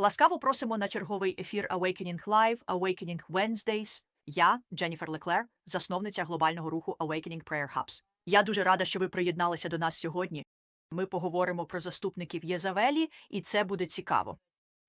Ласкаво просимо на черговий ефір Awakening Live, Awakening Wednesdays. Я, Дженніфер Леклер, засновниця глобального руху Awakening Prayer Hubs. Я дуже рада, що ви приєдналися до нас сьогодні. Ми поговоримо про заступників Єзавелі, і це буде цікаво.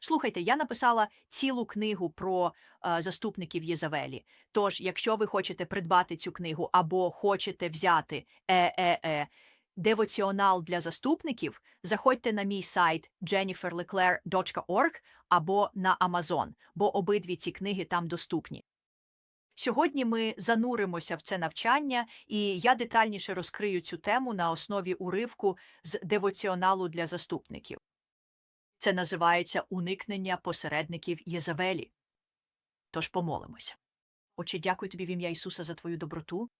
Слухайте, я написала цілу книгу про е, заступників Єзавелі. Тож, якщо ви хочете придбати цю книгу або хочете взяти е-е-е девоціонал для заступників, заходьте на мій сайт jenniferleclaire.org або на Amazon, бо обидві ці книги там доступні. Сьогодні ми зануримося в це навчання, і я детальніше розкрию цю тему на основі уривку з девоціоналу для заступників. Це називається уникнення посередників Єзавелі. Тож помолимося. Отче, дякую тобі в ім'я Ісуса за твою доброту.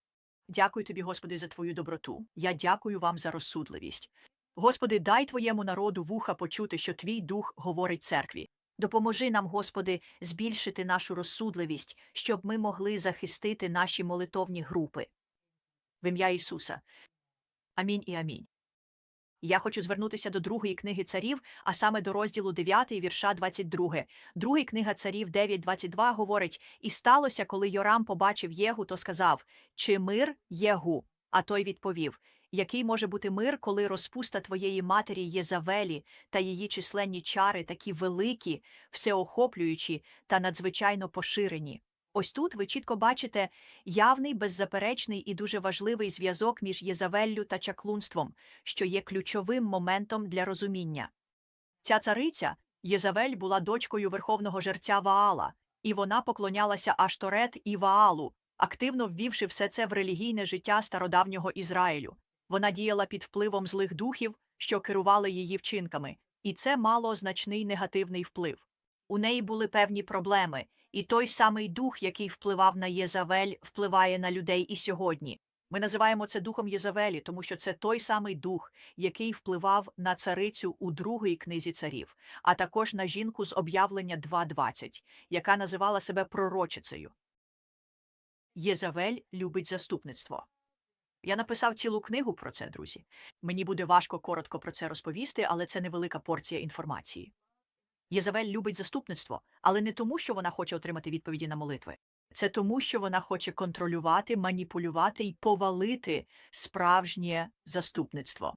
Дякую тобі, Господи, за твою доброту. Я дякую вам за розсудливість. Господи, дай твоєму народу вуха почути, що твій дух говорить церкві. Допоможи нам, Господи, збільшити нашу розсудливість, щоб ми могли захистити наші молитовні групи. В ім'я Ісуса. Амінь і амінь. Я хочу звернутися до другої книги царів, а саме до розділу 9, вірша 22. Другий книга царів 9.22 говорить: І сталося, коли Йорам побачив Єгу, то сказав: Чи мир Єгу? А той відповів: Який може бути мир, коли розпуста твоєї матері Єзавелі та її численні чари такі великі, всеохоплюючі та надзвичайно поширені? Ось тут ви чітко бачите явний, беззаперечний і дуже важливий зв'язок між Єзавеллю та чаклунством, що є ключовим моментом для розуміння. Ця цариця Єзавель була дочкою верховного жерця Ваала, і вона поклонялася Ашторет і Ваалу, активно ввівши все це в релігійне життя стародавнього Ізраїлю. Вона діяла під впливом злих духів, що керували її вчинками, і це мало значний негативний вплив. У неї були певні проблеми, і той самий дух, який впливав на Єзавель, впливає на людей і сьогодні. Ми називаємо це духом Єзавелі, тому що це той самий дух, який впливав на царицю у другій книзі царів, а також на жінку з об'явлення 2.20, яка називала себе пророчицею. Єзавель любить заступництво. Я написав цілу книгу про це, друзі. Мені буде важко коротко про це розповісти, але це невелика порція інформації. Єзавель любить заступництво, але не тому, що вона хоче отримати відповіді на молитви. Це тому, що вона хоче контролювати, маніпулювати і повалити справжнє заступництво.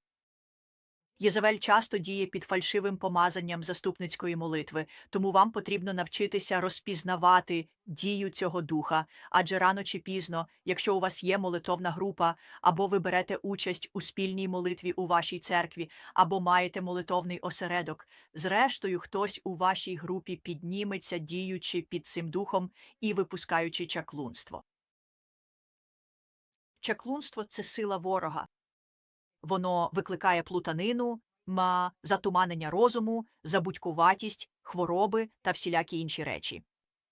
Єзавель часто діє під фальшивим помазанням заступницької молитви, тому вам потрібно навчитися розпізнавати дію цього духа, адже рано чи пізно, якщо у вас є молитовна група, або ви берете участь у спільній молитві у вашій церкві, або маєте молитовний осередок, зрештою хтось у вашій групі підніметься, діючи під цим духом і випускаючи чаклунство. Чаклунство це сила ворога. Воно викликає плутанину, ма, затуманення розуму, забудькуватість, хвороби та всілякі інші речі.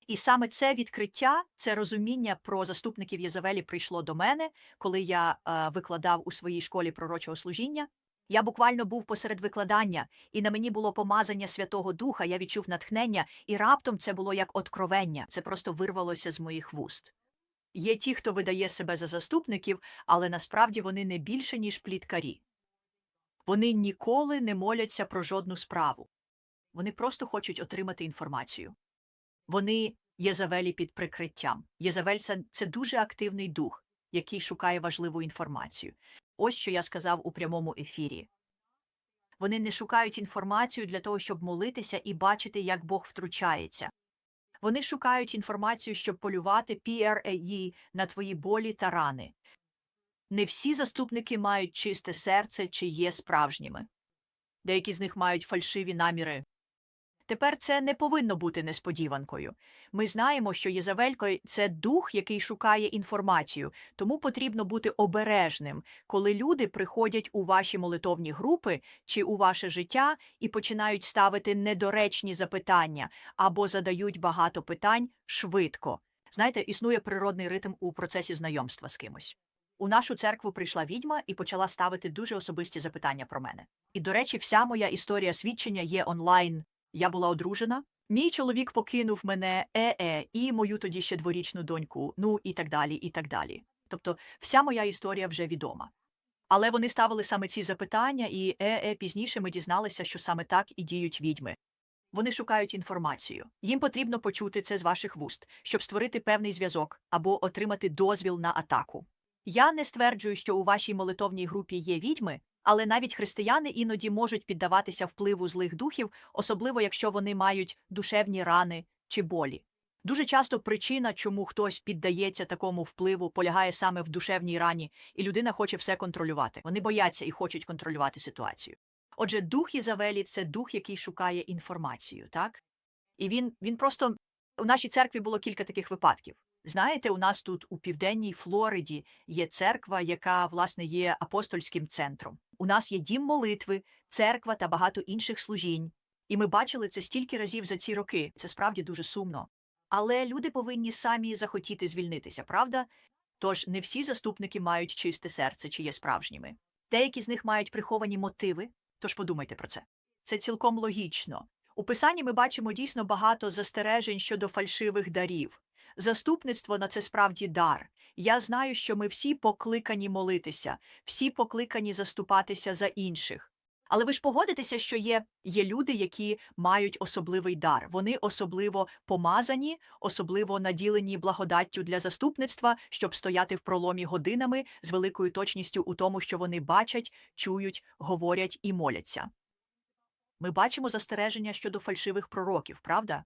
І саме це відкриття, це розуміння про заступників Єзавелі прийшло до мене, коли я е, викладав у своїй школі пророчого служіння. Я буквально був посеред викладання, і на мені було помазання Святого Духа, я відчув натхнення, і раптом це було як откровення, це просто вирвалося з моїх вуст. Є ті, хто видає себе за заступників, але насправді вони не більше, ніж пліткарі. Вони ніколи не моляться про жодну справу. Вони просто хочуть отримати інформацію. Вони Єзавелі під прикриттям. Єзавель це, це дуже активний дух, який шукає важливу інформацію. Ось що я сказав у прямому ефірі. Вони не шукають інформацію для того, щоб молитися і бачити, як Бог втручається. Вони шукають інформацію, щоб полювати PRAE на твої болі та рани. Не всі заступники мають чисте серце чи є справжніми. Деякі з них мають фальшиві наміри. Тепер це не повинно бути несподіванкою. Ми знаємо, що Єзавелько – це дух, який шукає інформацію, тому потрібно бути обережним, коли люди приходять у ваші молитовні групи чи у ваше життя і починають ставити недоречні запитання або задають багато питань швидко. Знаєте, існує природний ритм у процесі знайомства з кимось. У нашу церкву прийшла відьма і почала ставити дуже особисті запитання про мене. І, до речі, вся моя історія свідчення є онлайн. Я була одружена. Мій чоловік покинув мене е-е і мою тоді ще дворічну доньку, ну і так далі, і так далі. Тобто вся моя історія вже відома. Але вони ставили саме ці запитання, і е-е пізніше ми дізналися, що саме так і діють відьми. Вони шукають інформацію. Їм потрібно почути це з ваших вуст, щоб створити певний зв'язок або отримати дозвіл на атаку. Я не стверджую, що у вашій молитовній групі є відьми, але навіть християни іноді можуть піддаватися впливу злих духів, особливо якщо вони мають душевні рани чи болі. Дуже часто причина, чому хтось піддається такому впливу, полягає саме в душевній рані, і людина хоче все контролювати. Вони бояться і хочуть контролювати ситуацію. Отже, дух Ізавелі це дух, який шукає інформацію, так? І він, він просто у нашій церкві було кілька таких випадків. Знаєте, у нас тут у південній Флориді є церква, яка власне є апостольським центром. У нас є дім молитви, церква та багато інших служінь. І ми бачили це стільки разів за ці роки. Це справді дуже сумно. Але люди повинні самі захотіти звільнитися, правда? Тож не всі заступники мають чисте серце чи є справжніми. Деякі з них мають приховані мотиви, тож подумайте про це. Це цілком логічно. У писанні ми бачимо дійсно багато застережень щодо фальшивих дарів. Заступництво на це справді дар. Я знаю, що ми всі покликані молитися, всі покликані заступатися за інших. Але ви ж погодитеся, що є, є люди, які мають особливий дар. Вони особливо помазані, особливо наділені благодаттю для заступництва, щоб стояти в проломі годинами з великою точністю у тому, що вони бачать, чують, говорять і моляться. Ми бачимо застереження щодо фальшивих пророків, правда?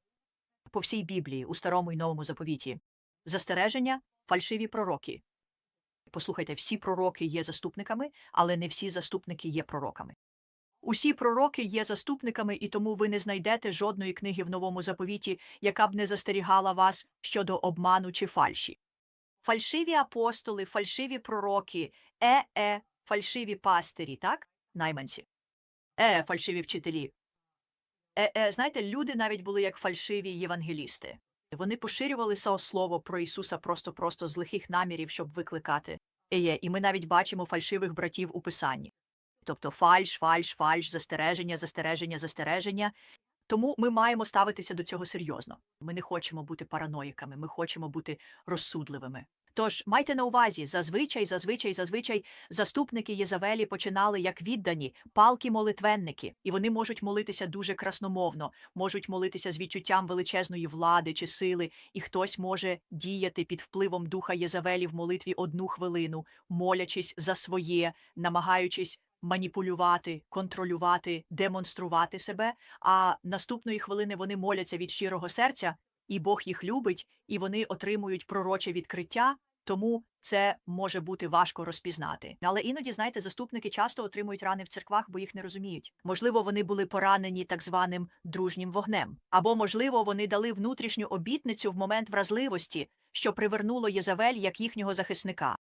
По всій Біблії, у старому і новому заповіті. Застереження фальшиві пророки. Послухайте, всі пророки є заступниками, але не всі заступники є пророками. Усі пророки є заступниками, і тому ви не знайдете жодної книги в новому заповіті, яка б не застерігала вас щодо обману чи фальші. Фальшиві апостоли, фальшиві пророки, е-е, фальшиві пастирі, так? Найманці. Е, фальшиві вчителі. Е-е, знаєте, люди навіть були як фальшиві євангелісти. Вони поширювали слово про Ісуса просто-просто з лихих намірів, щоб викликати. Е-е, і ми навіть бачимо фальшивих братів у Писанні. Тобто фальш, фальш, фальш, застереження, застереження, застереження. Тому ми маємо ставитися до цього серйозно. Ми не хочемо бути параноїками, ми хочемо бути розсудливими. Тож майте на увазі, зазвичай, зазвичай, зазвичай заступники Єзавелі починали як віддані, палки молитвенники, і вони можуть молитися дуже красномовно, можуть молитися з відчуттям величезної влади чи сили, і хтось може діяти під впливом духа Єзавелі в молитві одну хвилину, молячись за своє, намагаючись маніпулювати, контролювати, демонструвати себе. А наступної хвилини вони моляться від щирого серця, і Бог їх любить, і вони отримують пророче відкриття. Тому це може бути важко розпізнати. Але іноді, знаєте, заступники часто отримують рани в церквах, бо їх не розуміють. Можливо, вони були поранені так званим дружнім вогнем, або, можливо, вони дали внутрішню обітницю в момент вразливості, що привернуло Єзавель як їхнього захисника.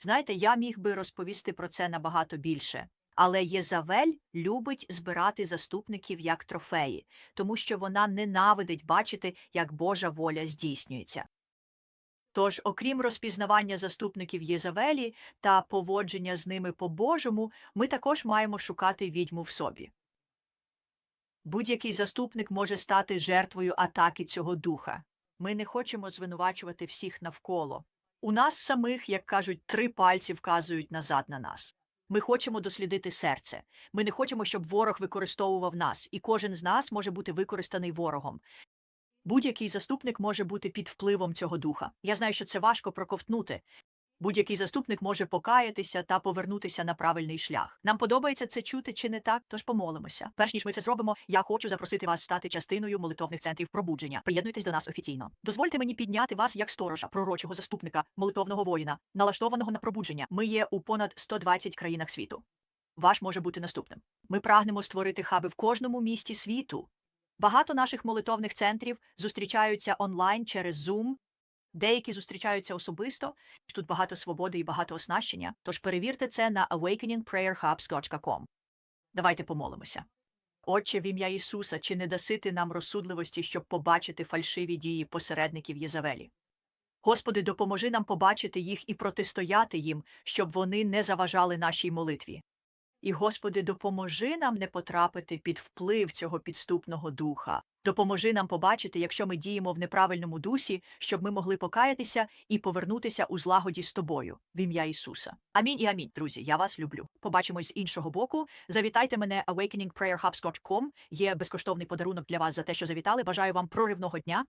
Знаєте, я міг би розповісти про це набагато більше. Але Єзавель любить збирати заступників як трофеї, тому що вона ненавидить бачити, як Божа воля здійснюється. Тож, окрім розпізнавання заступників Єзавелі та поводження з ними по-божому, ми також маємо шукати відьму в собі. Будь-який заступник може стати жертвою атаки цього духа. Ми не хочемо звинувачувати всіх навколо. У нас самих, як кажуть, три пальці вказують назад на нас. Ми хочемо дослідити серце. Ми не хочемо, щоб ворог використовував нас, і кожен з нас може бути використаний ворогом. Будь-який заступник може бути під впливом цього духа. Я знаю, що це важко проковтнути. Будь-який заступник може покаятися та повернутися на правильний шлях. Нам подобається це чути чи не так, тож помолимося. Перш ніж ми це зробимо, я хочу запросити вас стати частиною молитовних центрів пробудження. Приєднуйтесь до нас офіційно. Дозвольте мені підняти вас як сторожа, пророчого заступника, молитовного воїна, налаштованого на пробудження. Ми є у понад 120 країнах світу. Ваш може бути наступним. Ми прагнемо створити хаби в кожному місті світу. Багато наших молитовних центрів зустрічаються онлайн через Zoom, Деякі зустрічаються особисто, тут багато свободи і багато оснащення, тож перевірте це на awakeningprayerhubs.com. Давайте помолимося. Отче, в ім'я Ісуса, чи не даси ти нам розсудливості, щоб побачити фальшиві дії посередників Єзавелі? Господи, допоможи нам побачити їх і протистояти їм, щоб вони не заважали нашій молитві. І, Господи, допоможи нам не потрапити під вплив цього підступного духа. Допоможи нам побачити, якщо ми діємо в неправильному дусі, щоб ми могли покаятися і повернутися у злагоді з тобою в ім'я Ісуса. Амінь і амінь, друзі. Я вас люблю. Побачимось з іншого боку. Завітайте мене awakeningprayerhubs.com. Є безкоштовний подарунок для вас за те, що завітали. Бажаю вам проривного дня